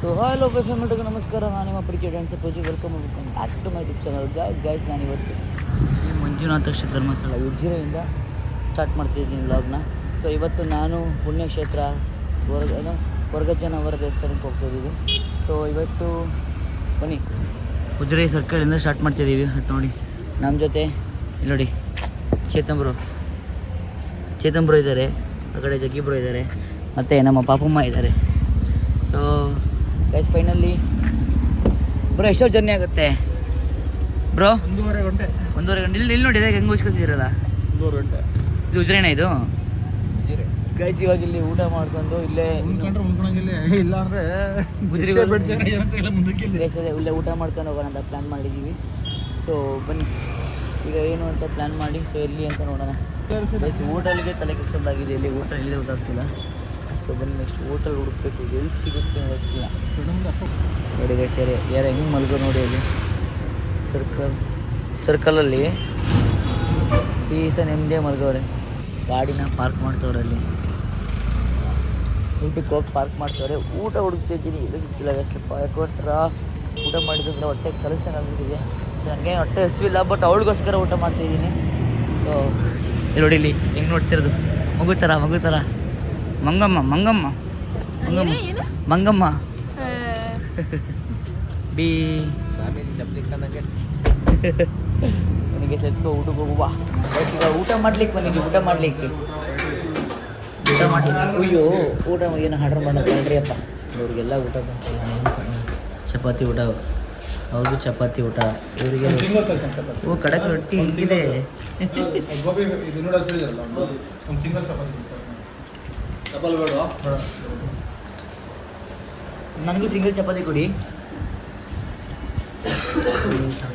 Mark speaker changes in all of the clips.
Speaker 1: So hello ಫೆಮಿಟಿಗೆ ನಮಸ್ಕಾರ ನಾನು ನಿಮ್ಮ ಪರಿಚಯ ಡ್ಯಾನ್ಸ್ ಪೂಜೆ. Welcome back to my YouTube channel guys guys ನಾನು ಇವತ್ತು ಶ್ರೀ ಮಂಜುನಾಥ ಶ್ರೀ ಧರ್ಮಸ್ಥಳ ಉಜ್ಜಿರೆಯಿಂದ ಸ್ಟಾರ್ಟ್ ಮಾಡ್ತಿದ್ದೀನಿ ಲಾಗ್ನ ಸೊ ಇವತ್ತು ನಾನು ಪುಣ್ಯಕ್ಷೇತ್ರ ಹೊರಗ ಏನು ಹೊರಗಜ್ಜನವರ ದೇವಸ್ಥಾನಕ್ಕೆ ಹೋಗ್ತಾಯಿದ್ದೀವಿ ಸೊ ಇವತ್ತು ಬನ್ನಿ. ಉಜ್ಜಿರೆ ಸರ್ಕಲಿಂದ ಸ್ಟಾರ್ಟ್ ಮಾಡ್ತಿದ್ದೀವಿ ಅದು ನೋಡಿ. ನಮ್ಮ ಜೊತೆ ಇಲ್ಲಿ ನೋಡಿ. ಚೇತಂಬ್ರು. ಚೇತಂಬ್ರು ಇದ್ದಾರೆ ಆ ಕಡೆ ಜಗ್ಗಿಬ್ರು ಇದ್ದಾರೆ ಮತ್ತು ನಮ್ಮ ಪಾಪಮ್ಮ ಇದ್ದಾರೆ ಸೊ ಗೈಸ್ ಫೈನಲ್ಲಿ ಬ್ರೋ ಎಷ್ಟೋ ಜರ್ನಿ ಆಗುತ್ತೆ? ಬ್ರೋ
Speaker 2: ಒಂದೂವರೆ ಗಂಟೆ.
Speaker 1: ಒಂದೂವರೆ ಗಂಟೆ. ಇಲ್ಲಿ ಇಲ್ಲಿ ನೋಡಿ ಹೆಂಗೆ ಉಚ್ಕೊತಿದ್ದೀರಲ್ಲ?
Speaker 2: ಒಂದೂವರೆ ಗಂಟೆ.
Speaker 1: ಇದು ಉಜ್ರೇನ ಇದು? ಗೈಸ್ ಇವಾಗ ಇಲ್ಲಿ ಊಟ ಮಾಡ್ಕೊಂಡು ಇಲ್ಲೇ
Speaker 2: ಇಲ್ಲ. ಅಂದ್ರೆ ಇಲ್ಲಿ.
Speaker 1: ಊಟ ಮಾಡ್ಕೊಂಡು ಹೋಗೋಣ ಅಂತ ಪ್ಲ್ಯಾನ್ ಮಾಡಿದ್ದೀವಿ ಸೊ ಬನ್ನಿ. ಈಗ ಏನು ಅಂತ ಪ್ಲ್ಯಾನ್ ಮಾಡಿ ಸೊ ಎಲ್ಲಿ ಅಂತ ನೋಡೋಣ. ಗೈಸ್ ಹೋಟೆಲ್ಗೆ ತಲೆ ಕೆಡ್ಸೋದಾಗಿದೆ ಇಲ್ಲಿ ಊಟ ಇಲ್ಲೇ ಗೊತ್ತಾಗ್ತಿಲ್ಲ ಸೊ ಬನ್ನಿ ನೆಕ್ಸ್ಟ್ ಹೋಟೆಲ್ ಹುಡುಕ್ಬೇಕು. ಎಲ್ಲಿ ಸಿಗುತ್ತೆ ಗೊತ್ತಿಲ್ಲ.
Speaker 2: ಸರಿ. ಅಷ್ಟು
Speaker 1: ನೋಡಿ ಗೈಸ್ ಯಾರು ಹೆಂಗೆ ಮಲ್ಗೋ ನೋಡಿ ಅಲ್ಲಿ. ಸರ್ಕಲ್ ಸರ್ಕಲಲ್ಲಿ ಈ ಸಹ ನೆಮ್ಮದಿಯಾಗಿ ಮಲ್ಗವ್ರೆ ಗಾಡಿನ ಪಾರ್ಕ್ ಮಾಡ್ತವ್ರೆ ಅಲ್ಲಿ. ಊಟಕ್ಕೆ ಹೋಗಿ ಪಾರ್ಕ್ ಮಾಡ್ತವ್ರೆ. ಊಟ ಹುಡುಕ್ತಿದ್ದೀನಿ ಎಲ್ಲೂ guys. ಸ್ವಲ್ಪ ಯಾಕೋ ಥರ ಊಟ ಮಾಡಿದ್ರೆ ಹೊಟ್ಟೆ ಕಲಿಸ್ತಾನೆ ಅಂದಿದ್ದೀವಿ ನನಗೆ ಹೊಟ್ಟೆ ಹಸಿವಿಲ್ಲ ಬಟ್ ಅವಳಿಗೋಸ್ಕರ ಊಟ ಮಾಡ್ತಿದ್ದೀನಿ ಸೊ ನೋಡಿ ಇಲ್ಲಿ, ಹೆಂಗೆ ನೋಡ್ತಿರೋದು? ಮಗು ಥರ ಮಗು ಥರ ಮಂಗಮ್ಮ ಮಂಗಮ್ಮ. ಮಂಗಮ್ಮ. ಮಂಗಮ್ಮ. ಬಿ. ನನಗೆ ಸೇರಿಸ್ಕೊ ಊಟಕ್ಕೆ ಹೋಗುವ. ಈಗ ಊಟ ಮಾಡ್ಲಿಕ್ಕೆ ಬನ್ನಿ ಊಟ ಮಾಡ್ಲಿಕ್ಕೆ. ಊಟ ಮಾಡ್ಲಿಕ್ಕೆ. ಅಯ್ಯೋ ಊಟ ಏನು ಆರ್ಡರ್ ಮಾಡೋದು ಅಪ್ಪ. ಇವ್ರಿಗೆಲ್ಲ ಊಟ ಬಂತು. ಚಪಾತಿ ಊಟ. ಅವ್ರಿಗೂ ಚಪಾತಿ ಊಟ. ಇವರಿಗೆ ಓ ಕಡಕ್ ರೊಟ್ಟಿ ಇದೆ.
Speaker 2: ಗೋಬಿ ಇದು ನೂಡಲ್ಸ್ ಹೇಳಿದ್ರಲ್ಲ ಒಂದು ಒಂದು ಸಿಂಗಲ್ ಚಪಾತಿ ಡಬಲ್ ಬೇಡ
Speaker 1: ನನಗೂ ಸಿಂಗಲ್ ಚಪಾತಿ ಕೊಡಿ.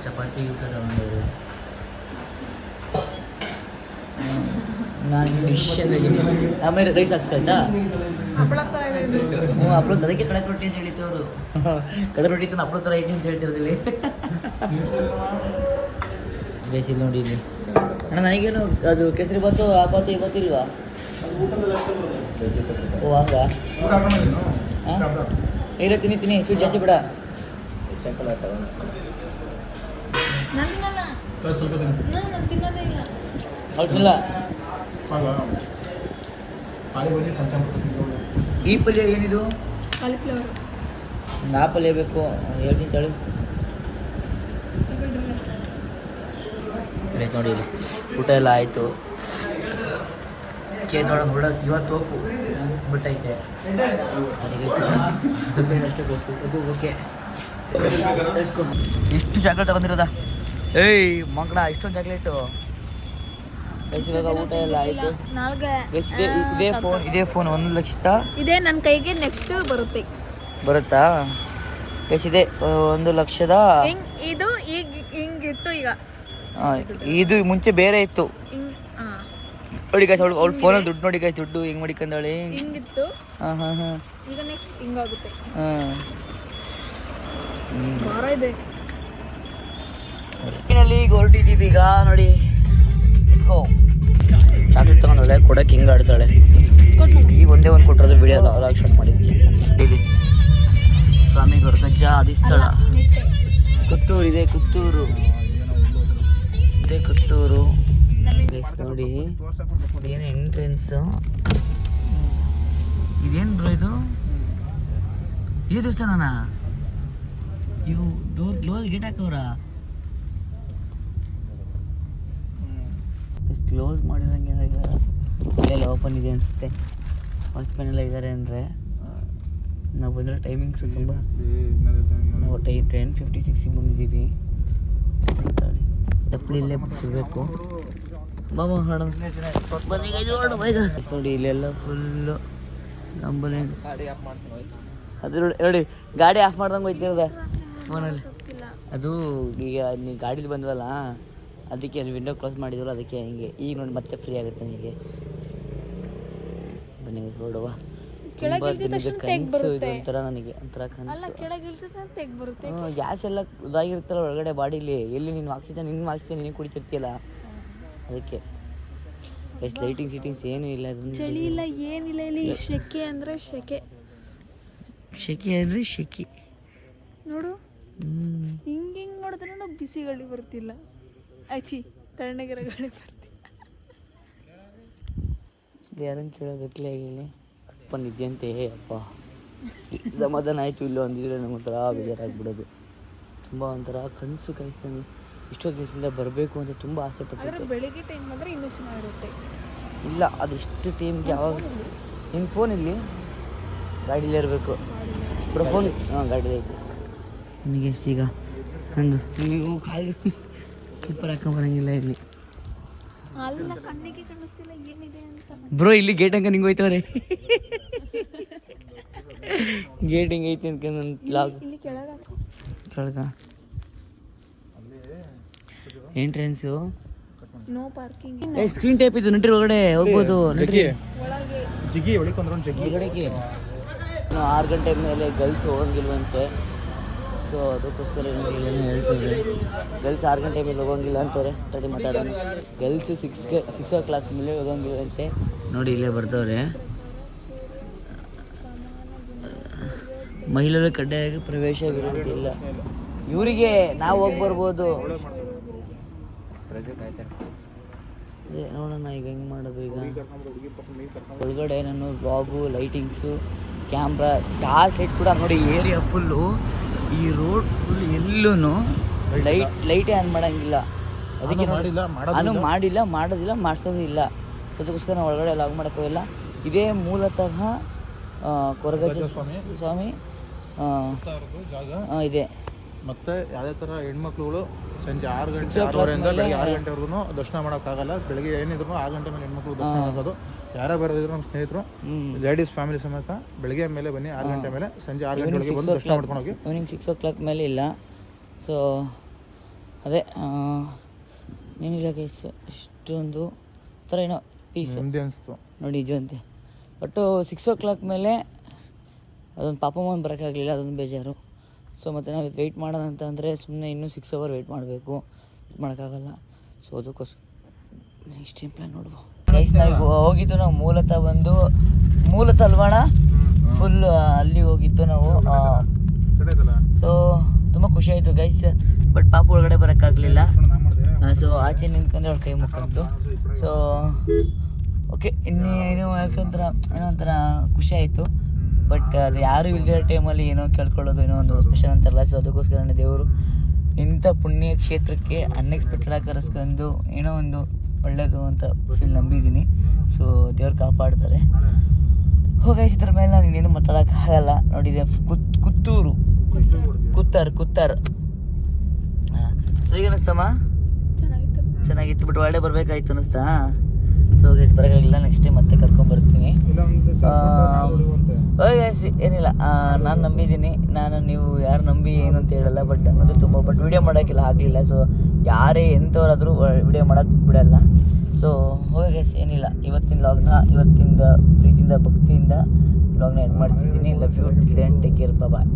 Speaker 1: ಚಪಾತಿ ಊಟ ನಾನು ಡಿಶ್ ಆಮೇಲೆ ರೈಸ್ ಹಾಕ್ಸ್ಕೊಳ್ತಾ? ಹ್ಞೂ ಹಪ್ಪಳ ಅದಕ್ಕೆ ಕಡಕ್ ರೊಟ್ಟಿ ಅಂತ ಹೇಳಿತ್ತು ಅವರು. ಕಡಕ್ ರೊಟ್ಟಿ ತಂದು ಅಪ್ಲೋ ಥರ ಐತಿ ಅಂತ ಹೇಳ್ತಿರೋದಿಲ್ಲ ಬೇಸಿಲ್ ನೋಡಿ ಇಲ್ಲಿ. ಅಣ್ಣ ನನಗೇನು ಅದು ಕೇಸರಿ ಬಾತು ಆ ಬಾತು ಈ ಬಾತು ಇಲ್ವಾ? ಓ ಹಂಗ ಇಲ್ಲ ತಿನ್ನಿ ತಿನ್ನಿ ಸ್ವೀಟ್ ಜಾಸ್ತಿ ಬಿಡ.
Speaker 2: ಪಂಚಾಮೃತ
Speaker 1: ಈ ಪಲ್ಯ ಏನಿದು? ನಾ ಪಲ್ಯ ಬೇಕು. ಹೇಳ್ತೀನಿ ತಳಿ ನೋಡಿ ಊಟ ಎಲ್ಲ ಆಯಿತು. ಚೇಂಜ್ ಹೊಡೋಸ್ ಇವತ್ತು ಹೋಗು. ಬಿಟ್ಟೈತೆ ಅಷ್ಟೇ ಗೊತ್ತು ಅದು ಓಕೆ. ಎಷ್ಟು ಚಾಕ್ಲೇಟ್ ತಗೊಂಡಿರೋದ? ಏಯ್ ಮಂಕಡ ಇಷ್ಟೊಂದು ಚಾಕ್ಲೇಟು ಇವಾಗ ಊಟ ಎಲ್ಲ ಆಯಿತು? ಇದೇ? ಫೋನ್ ಇದೇ ಫೋನ್ ಒಂದು ಲಕ್ಷದ
Speaker 3: ಇದೆ ನನ್ನ ಕೈಗೆ ನೆಕ್ಸ್ಟ್ ಬರುತ್ತೆ.
Speaker 1: ಬರುತ್ತಾ? ಎಷ್ಟಿದೆ ಒಂದು ಲಕ್ಷದ?
Speaker 3: ಇದು ಈಗ ಹಿಂಗಿತ್ತು ಈಗ.
Speaker 1: ಇದು ಮುಂಚೆ ಬೇರೆ ಇತ್ತು. ನೋಡಿ ಗೈಸ್ ಅವಳು ಫೋನ್ ಫೋನಲ್ಲಿ ದುಡ್ಡು ನೋಡಿ ಗೈಸ್ ದುಡ್ಡು ಹೆಂಗ್ ಮಡಿಕಂದಾಳೆ
Speaker 3: ಹಿಂಗಿತ್ತು.
Speaker 1: ಹಾಂ ಹಾಂ ಹಾಂ.
Speaker 3: ಈಗ ನೆಕ್ಸ್ಟ್ ಹಿಂಗಾಗುತ್ತೆ.
Speaker 1: ಹಾಂ.
Speaker 3: ಭಾರ ಇದೆ.
Speaker 1: ಈಗ ಹೊರಟಿದ್ದೀವಿ ಈಗ ನೋಡಿ. ಇಟ್ಕೋ ಚಾಕ್ಲೇಟ್ ತಗೊಂಡಳೆ ಕೊಡಕ್ಕೆ ಹಿಂಗೆ ಆಡ್ತಾಳೆ. ಈಗ ಒಂದೇ ಒಂದು ಕೊಟ್ಟರೆ ವಿಡಿಯೋ ಲಾಗ್ ಸ್ಟಾರ್ಟ್ ಮಾಡಿದ್ವಿ ಇಲ್ಲಿ ಸ್ವಾಮಿ ಗೊರ್ಗಜ್ಜ ಅಧಿಸ್ಥಳ ಕುತ್ತೂರು ಇದೆ ಕುತ್ತೂರು. ಇದೆ ಕುತ್ತೂರು. Guys, ನೋಡಿ. ಏನು ಎಂಟ್ರೆನ್ಸ್ ಇದೇನು ಬ್ರೋ ಇದು? ಈ ದೇವಸ್ಥಾನನಾ? ಇವು ಡೋರ್ ಕ್ಲೋಸ್ ಗೇಟ್ ಹಾಕವ್ರ? ಕ್ಲೋಸ್ ಮಾಡಿದಂಗೆ ಎಲ್ಲ ಓಪನ್ ಇದೆ ಅನಿಸುತ್ತೆ. ವಾಚ್ಮ್ಯಾನ್ ಎಲ್ಲ ಇದ್ದಾರೆ ಅಂದರೆ ನಾವು ಬಂದರೆ ಟೈಮಿಂಗ್ಸ್ ತುಂಬ ನಾವು ಟೈ ಟೆನ್ ಫಿಫ್ಟಿ ಸಿಕ್ಸಿಗೆ ಬಂದಿದ್ದೀವಿ. ಚಪ್ಪಲಿ ಇಲ್ಲೇ ಬಿಡಬೇಕು ಬಾಮ ಹಾಡ ನೋಡಿ ಇಲ್ಲೆಲ್ಲ ಫುಲ್ಲು ನಂಬಲೆ ಅದು ನೋಡಿ ನೋಡಿ ಗಾಡಿ ಆಫ್ ಮಾಡ್ದಂಗೆ ಹೋಯ್ತಿರೋದ. ಫೋನಲ್ಲಿ ಅದು ಈಗ ನೀ ಗಾಡೀಲಿ ಬಂದ್ವಲ್ಲ ಅದಕ್ಕೆ ವಿಂಡೋ ಕ್ಲೋಸ್ ಮಾಡಿದ್ರು ಅದಕ್ಕೆ ಹಿಂಗೆ. ಈಗ ನೋಡಿ ಮತ್ತೆ ಫ್ರೀ ಆಗುತ್ತೆ ನಿಮಗೆ ಬನ್ನಿ ನೋಡುವ.
Speaker 3: ಕೆಳಗೆ
Speaker 1: ತುಂಬಾ
Speaker 3: ತಕ್ಷಣ ತೆಗ್
Speaker 1: ಕನಸು ಇದು. ಒಂಥರ ನನಗೆ ಒಂಥರ
Speaker 3: ಅಲ್ಲ
Speaker 1: ಕನಸು ಗ್ಯಾಸ್ ಎಲ್ಲ ಇದಾಗಿರುತ್ತಲ್ಲ ಒಳಗಡೆ ಬಾಡಿಲಿ. ಎಲ್ಲಿ ನೀನು ಆಕ್ಸಿಜನ್ ನಿನ್ನ ಆಕ್ಸಿಜನ್ ನೀನು ಕುಡಿತಿರ್ತೀಯಲ್ಲ. ಅದಕ್ಕೆ. ಎಷ್ಟು ಲೈಟಿಂಗ್ ಸೀಟಿಂಗ್ಸ್ ಏನೂ ಇಲ್ಲ ಅದು
Speaker 3: ಚಳಿ ಇಲ್ಲ ಏನಿಲ್ಲ ಇಲ್ಲಿ. ಶೆಕೆ ಅಂದ್ರೆ ಶೆಕೆ.
Speaker 1: ಶೆಕೆ ಅಂದರೆ ಶೆಕೆ.
Speaker 3: ನೋಡು. ಹಿಂಗೆ ಹಿಂಗೆ ನೋಡಿದ್ರೆ ಬಿಸಿ ಗಾಳಿ ಬರ್ತಿಲ್ಲ. ಆಚಿ ತಣ್ಣಗಿರ ಗಾಳಿ ಬರ್ತಿಲ್ಲ
Speaker 1: ಯಾರನ್ನು ಕೇಳೋದಕ್ಕೆ ಆಗಿಲ್ಲ ಅಪ್ಪ ನಿದ್ಯಂತೆ ಅಪ್ಪ. ಸಮಾಧಾನ ಆಯಿತು ಇಲ್ಲೋ ಅಂದಿದ್ರೆ ನಮ್ಗೆ ಒಂಥರ ಬೇಜಾರಾಗ್ಬಿಡೋದು. ತುಂಬ ಒಂಥರ ಕನಸು ಕನಸು ಇಷ್ಟೊತ್ತು ದಿವಸದಿಂದ ಬರಬೇಕು ಅಂತ ತುಂಬ ಆಸೆ
Speaker 3: ಆದರೆ
Speaker 1: ಪಟ್ಟಿದ್ದೆ
Speaker 3: ಬೆಳಿಗ್ಗೆ ಟೈಮ್ ಬಂದರೆ ಇನ್ನೂ ಚೆನ್ನಾಗಿರುತ್ತೆ.
Speaker 1: ಇಲ್ಲ ಅದೆಷ್ಟು ಟೈಮ್ಗೆ ಯಾವಾಗ ನಿಮ್ಮ ಫೋನ್ ಇಲ್ಲಿ? ಗಾಡೀಲಿ ಇರಬೇಕು. ಬ್ರೋ ಫೋನ್ ಹಾಂ ಗಾಡೀಲಿ ಇರಬೇಕು. ನಿಮಗೆ ಈಗ ನಂದು ನೀವು ಕಾಲು ಸ್ಲಿಪ್ಪರ್ ಬರೋಂಗಿಲ್ಲ ಇಲ್ಲಿ.
Speaker 3: ಅಲ್ಲ ಕಣ್ಣಿಗೆ ಕಾಣಿಸ್ತಿಲ್ಲ ಏನಿದೆ ಅಂತ
Speaker 1: ಬ್ರೋ ಇಲ್ಲಿ ಗೇಟ್ ಹಂಗೆ ನಿಂಗೆ ಹೋಯ್ತವ್ರೆ. ಗೇಟ್ ಹಿಂಗೆ ಐತಿ ನನ್ನ ಲಾಗ್
Speaker 3: ಕೆಳಗೆ
Speaker 1: ಕೆಳಗ. ಎಂಟ್ರೆನ್ಸು?
Speaker 3: ನೋ ಪಾರ್ಕಿಂಗ್
Speaker 1: ಏ ಸ್ಕ್ರೀನ್ ಟೈಪ್ ಇದು ನಟ್ರಿ ಒಳಗಡೆ ಹೋಗ್ಬೋದು ನಟ್ರಿ
Speaker 3: ಒಳಗೆ
Speaker 2: ಜಿಗಿ ಒಳಕೊಂಡ್ರು ಜಗ್ಗಿ.
Speaker 1: ಒಳಗಡೆಗೆ ಇನ್ನು ಆರು ಗಂಟೆ ಮೇಲೆ ಗರ್ಲ್ಸ್ ಹೋಗಂಗಿಲ್ವಂತೆ. ಸೊ ಅದಕ್ಕೋಸ್ಕರ ಏನೋ ಹೇಳ್ತಾರೆ ಗರ್ಲ್ಸ್ ಆರು ಗಂಟೆ ಮೇಲೆ ಹೋಗಂಗಿಲ್ಲ ಅಂತಾರೆ. ತಡಿ ಮಾತಾಡೋಣ. ಗರ್ಲ್ಸ್ ಸಿಕ್ಸ್ಗೆ ಸಿಕ್ಸ್ ಓ ಕ್ಲಾಕ್ ಮೇಲೆ ಹೋಗಂಗಿಲ್ಲಂತೆ ನೋಡಿ ಇಲ್ಲೇ ಬರ್ತವ್ರೆ ಮಹಿಳೆಯರು ಕಡ್ಡಾಯವಾಗಿ ಪ್ರವೇಶವಿರುವುದಿಲ್ಲ ಇವರಿಗೆ ನಾವು ಹೋಗಿ ಬರ್ಬೋದು. ಅದೇ ನೋಡೋಣ ಈಗ ಹೆಂಗೆ ಮಾಡೋದು ಈಗ? ಒಳಗಡೆ ನಾನು ವ್ಲಾಗು ಲೈಟಿಂಗ್ಸು ಕ್ಯಾಮ್ರಾ ಟಾರ್ ಸೈಟ್ ಕೂಡ ನೋಡಿ ಏರಿಯಾ ಫುಲ್ಲು ಈ ರೋಡ್ ಫುಲ್ ಎಲ್ಲೂ ಲೈಟ್ ಲೈಟೇ ಆನ್ ಮಾಡಂಗಿಲ್ಲ. ಅದಕ್ಕೆ
Speaker 2: ಮಾಡಿಲ್ಲ,
Speaker 1: ನಾನು ಮಾಡಿಲ್ಲ ಮಾಡೋದಿಲ್ಲ ಮಾಡಿಸೋದು ಇಲ್ಲ. ಸೊ ಅದಕ್ಕೋಸ್ಕರ ನಾವು ಒಳಗಡೆ ಲಾಗ್ ಮಾಡೋಕ್ಕೋಗಿಲ್ಲ ಇದೇ ಮೂಲತಃ ಕೊರಗಜ
Speaker 2: ಸ್ವಾಮಿ.
Speaker 1: ಸ್ವಾಮಿ ಇದೆ.
Speaker 2: ಮತ್ತೆ ಯಾವುದೇ ಥರ ಹೆಣ್ಮಕ್ಳುಗಳು ಸಂಜೆ ಆರು ಗಂಟೆ ಆರೂವರೆಯಿಂದ ಬೆಳಿಗ್ಗೆ ಆರು ಗಂಟೆವರೆಗೂ ದರ್ಶನ ಮಾಡೋಕ್ಕಾಗಲ್ಲ. ಬೆಳಗ್ಗೆ ಏನಿದ್ರು ಆರು ಗಂಟೆ ಮೇಲೆ ಹೆಣ್ಮಕ್ಳು ದರ್ಶನ ಆಗೋದು ಯಾರೇ ಬರೋದಿದ್ರು ನಮ್ಮ ಸ್ನೇಹಿತರು ಲೇಡೀಸ್ ಫ್ಯಾಮಿಲಿ ಸಮೇತ ಬೆಳಗ್ಗೆ ಮೇಲೆ ಬನ್ನಿ ಆರು ಗಂಟೆ ಮೇಲೆ ಸಂಜೆ ಆರು ಗಂಟೆ ಒಳಗೆ ಬಂದು ದರ್ಶನ ಮಾಡ್ಕೊಂಡು ಹೋಗಿ.
Speaker 1: ಈವ್ನಿಂಗ್ ಸಿಕ್ಸ್ ಓ ಕ್ಲಾಕ್ ಮೇಲೆ ಇಲ್ಲ. ಸೊ ಅದೇ ನೀನು ಏನಿಲ್ಲ ಗೈಸ್ ಇಷ್ಟೊಂದು ಥರ ಏನೋ ಪೀಸ್
Speaker 2: ಹಿಂದೆ ಅನಿಸ್ತು.
Speaker 1: ನೋಡಿ ನಿಜವಂತೆ ಬಟ್ಟು ಸಿಕ್ಸ್ ಓ ಕ್ಲಾಕ್ ಮೇಲೆ ಅದೊಂದು ಪಾಪಮ್ಮ ಬರೋಕ್ಕಾಗಲಿಲ್ಲ ಅದೊಂದು ಬೇಜಾರು. ಸೊ ಮತ್ತು ನಾವು ವೆಯ್ಟ್ ಮಾಡೋಣ ಅಂತ ಅಂದರೆ ಸುಮ್ಮನೆ ಇನ್ನೂ ಸಿಕ್ಸ್ ಅವರ್ ವೆಯ್ಟ್ ಮಾಡಬೇಕು. ಮಾಡೋಕ್ಕಾಗಲ್ಲ. ಸೊ ಅದಕ್ಕೋಸ್ಕರ ನೆಕ್ಸ್ಟ್ ಟೈಮ್ ಪ್ಲಾನ್ ನೋಡುವ. ಗೈಸ್ ನಾವು ಹೋಗಿದ್ದು ನಾವು ಮೂಲತಃ ಬಂದು ಮೂಲತಃ ಅಲ್ವಾಣ? ಫುಲ್ ಅಲ್ಲಿ ಹೋಗಿದ್ದು ನಾವು. ಸೊ ತುಂಬ ಖುಷಿ ಆಯಿತು ಗೈಸ್ ಬಟ್ ಪಾಪ ಒಳಗಡೆ ಬರೋಕ್ಕಾಗಲಿಲ್ಲ. ಸೊ ಆಚೆ ನಿಂತ್ಕೊಂಡ್ರೆ ಅವ್ರ ಕೈ ಮುಖಂತು ಸೊ ಓಕೆ ಇನ್ನೇನು ಯಾಕಂದ್ರೆ ಏನೋ ಒಂಥರ ಖುಷಿ ಆಯಿತು. ಬಟ್ ಅದು ಯಾರು ಇಲ್ದಿರೋ ಟೈಮಲ್ಲಿ ಏನೋ ಕೇಳ್ಕೊಳ್ಳೋದು ಏನೋ ಒಂದು ಸ್ಪೆಷಲ್ ಅಂತಾರಲ್ಲ ಸೊ ಅದಕ್ಕೋಸ್ಕರ ದೇವರು ಇಂಥ ಪುಣ್ಯ ಕ್ಷೇತ್ರಕ್ಕೆ ಅನ್ಎಕ್ಸ್ಪೆಕ್ಟೆಡ್ ಆಗಿ ಕರೆಸ್ಕೊಂಡು ಏನೋ ಒಂದು ಒಳ್ಳೆಯದು ಅಂತ ಫೀಲ್ ನಂಬಿದ್ದೀನಿ. ಸೊ ದೇವ್ರು ಕಾಪಾಡ್ತಾರೆ. ಹೋಗಿ ಇದ್ರ ಮೇಲೆ ನಾನು ಇನ್ನೇನು ಮಾತಾಡೋಕ್ಕಾಗಲ್ಲ ನೋಡಿದೆ ಕುತ್ ಕುತ್ತೂರು. ಕುತ್ತಾರ್ ಕುತ್ತಾರ್. ಸೊ ಈಗ ಅನಿಸ್ತಮ್ಮ?
Speaker 3: ಚೆನ್ನಾಗಿತ್ತು.
Speaker 1: ಚೆನ್ನಾಗಿತ್ತು ಬಟ್ ಒಳ್ಳೆ ಬರ್ಬೇಕಾಯ್ತು ಅನಿಸ್ತಾ? ಸೊ ಗೈಸ್ ಬರೋಕ್ಕಾಗಿಲ್ಲ ನೆಕ್ಸ್ಟ್ ಟೈಮ್ ಮತ್ತೆ ಕರ್ಕೊಂಬರ್ತೀನಿ ಓಯ್ ಗೈಸ್ ಏನಿಲ್ಲ. ನಾನು ನಂಬಿದ್ದೀನಿ. ನಾನು ನೀವು ಯಾರು ನಂಬಿ ಏನು ಅಂತ ಹೇಳಲ್ಲ ಬಟ್ ನನ್ನದು ತುಂಬ ಬಟ್ ವಿಡಿಯೋ ಮಾಡೋಕ್ಕಿಲ್ಲ ಆಗಲಿಲ್ಲ. ಸೊ ಯಾರೇ ಎಂಥವ್ರಾದರೂ ವಿಡಿಯೋ ಮಾಡೋಕ್ಕೆ ಬಿಡಲ್ಲ. ಸೊ ಹೋಗಿ ಗೈಸ್ ಏನಿಲ್ಲ. ಇವತ್ತಿನ ಲಾಗ್ನ ಇವತ್ತಿಂದ ಪ್ರೀತಿಯಿಂದ ಭಕ್ತಿಯಿಂದ ಲಾಗ್ನ ಎಂಡ್ ಮಾಡ್ತಿದ್ದೀನಿ. Love you take care bye